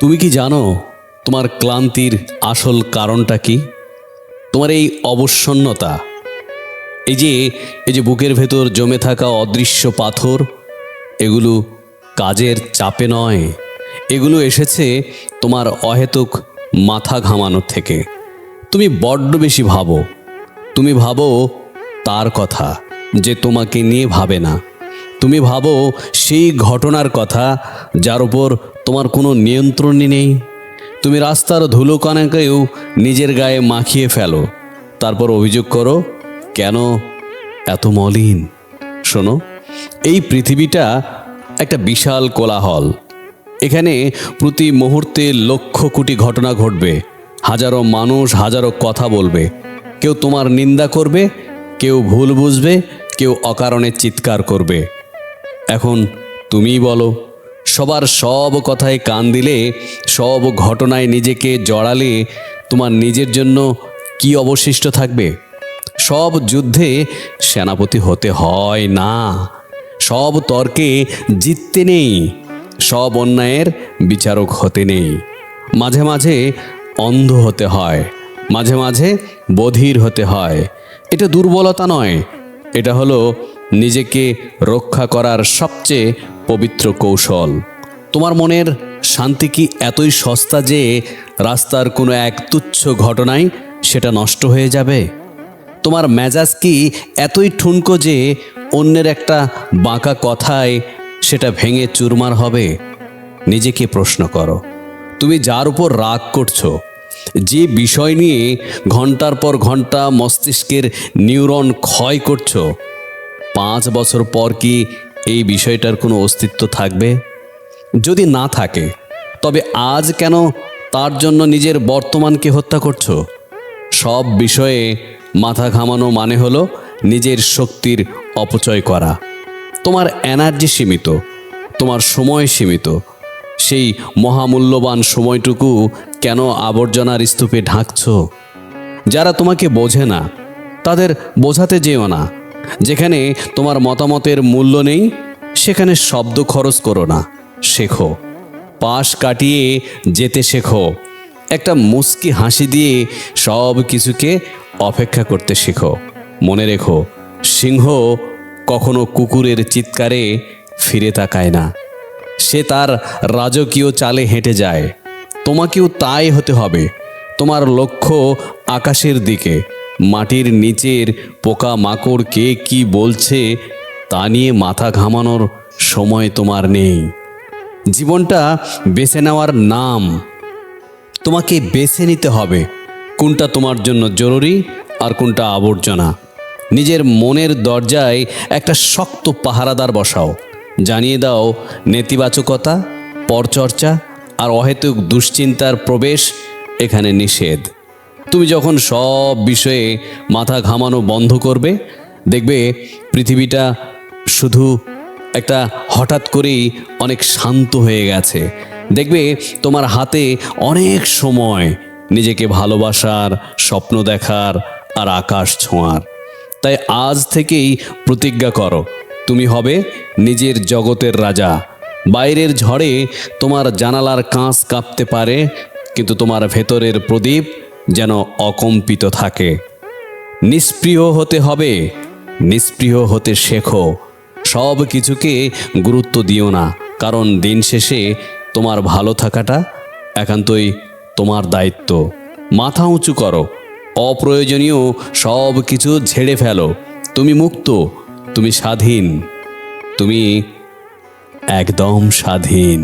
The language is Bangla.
তুমি কি জানো তোমার ক্লান্তির আসল কারণটা কি? তোমার এই অবসন্নতা, এই যে এই যে বুকের ভেতর জমে থাকা অদৃশ্য পাথর, এগুলো কাজের চাপে নয়। এগুলো এসেছে তোমার অহেতুক মাথা ঘামানোর থেকে। তুমি বড্ড বেশি ভাবো। তুমি ভাবো তার কথা যে তোমাকে নিয়ে ভাবে না। তুমি ভাবো সেই ঘটনার কথা যার উপর তোমার কোনো নিয়ন্ত্রণই নেই। তুমি রাস্তার ধুলো কণাকেও নিজের গায়ে মাখিয়ে ফেলো। তারপর অভিযোগ করো, কেন এত মলিন? শোনো, এই পৃথিবীটা একটা বিশাল কোলাহল। এখানে প্রতি মুহূর্তে লক্ষ কোটি ঘটনা ঘটবে। হাজারো মানুষ হাজারো কথা বলবে। কেউ তোমার নিন্দা করবে, কেউ ভুল বুঝবে, কেউ অকারণে চিৎকার করবে। এখন তুমিই বলো। সবার সব কথায় কান দিলে, সব ঘটনায় নিজেকে জড়ালে তোমার নিজের জন্য কি অবশিষ্ট থাকবে? সব যুদ্ধে সেনাপতি হতে হয় না। সব তর্কে জিততে নেই। সব অন্যায়ের বিচারক হতে নেই। মাঝে মাঝে অন্ধ হতে হয়। মাঝে মাঝে বধির হতে হয়। এটা দুর্বলতা নয়। এটা হলো নিজেকে রক্ষা করার সবচেয়ে পবিত্র কৌশল। তোমার মনের শান্তি কি এতই সস্তা যে রাস্তার কোনো এক তুচ্ছ ঘটনায় সেটা নষ্ট হয়ে যাবে? তোমার মেজাজ কি এতই ঠুনকো যে অন্যের একটা বাঁকা কথায় সেটা ভেঙে চুরমার হবে? নিজেকে প্রশ্ন করো। তুমি যার উপর রাগ করছ, যে বিষয় নিয়ে ঘণ্টার পর ঘণ্টা মস্তিষ্কের নিউরন ক্ষয় করছ পাঁচ বছর পর কি এই বিষয়টার কোনো অস্তিত্ব থাকবে? যদি না থাকে, তবে আজ কেন তার জন্য নিজের বর্তমানকে হত্যা করছ? সব বিষয়ে মাথা ঘামানো মানে হলো নিজের শক্তির অপচয় করা। তোমার এনার্জি সীমিত, তোমার সময় সীমিত। সেই মহামূল্যবান সময়টুকু কেন আবর্জনার স্তূপে ঢাকছো? যারা তোমাকে বোঝে না, তাদের বোঝাতে যেও না। যেখানে তোমার মতামতের মূল্য নেই, সেখানে শব্দ খরচ করো না, শেখো। পাশ কাটিয়ে যেতে শেখো। একটা মুস্কি হাসি দিয়ে সব কিছুকে অপেক্ষা করতে শেখো। মনে রেখো, সিংহ কখনো কুকুরের চিৎকারে ফিরে তাকায় না। সে তার রাজকীয় চালে হেঁটে যায়। তোমাকেও তাই হতে হবে। তোমার লক্ষ্য আকাশের দিকে। মাটির নিচের পোকা মাকড় কে কি বলছে তা নিয়ে মাথা ঘামানোর সময় তোমার নেই। জীবনটা বেছে নেওয়ার নাম তোমাকে বেছে নিতে হবে। কোনটা তোমার জন্য জরুরি আর কোনটা আবর্জনা। নিজের মনের দরজায় একটা শক্ত পাহারাদার বসাও। জানিয়ে দাও, নেতিবাচকতা, পরচর্চা আর অহেতুক দুশ্চিন্তার প্রবেশ এখানে নিষেধ। তুমি যখন সব বিষয়ে মাথা ঘামানো বন্ধ করবে, দেখবে পৃথিবীটা শুধু একটা হঠাৎ করেই অনেক শান্ত হয়ে গেছে। দেখবে তোমার হাতে অনেক সময় নিজেকে ভালোবাসার, স্বপ্ন দেখার আর আকাশ ছোঁয়ার। তাই আজ থেকেই প্রতিজ্ঞা করো, তুমি হবে নিজের জগতের রাজা। বাইরের ঝড়ে তোমার জানালার কাঁচ কাঁপতে পারে, কিন্তু তোমার ভেতরের প্রদীপ যেন অকম্পিত থাকে। নিষ্প্রিয় হতে হবে, নিষ্প্রিয় হতে শেখো। সব কিছুকে গুরুত্ব দিও না, কারণ দিন শেষে তোমার ভালো থাকাটা একান্তই তোমার দায়িত্ব। মাথা উঁচু করো, অপ্রয়োজনীয় সব কিছু ঝেড়ে ফেলো। তুমি মুক্ত, তুমি স্বাধীন, তুমি একদম স্বাধীন।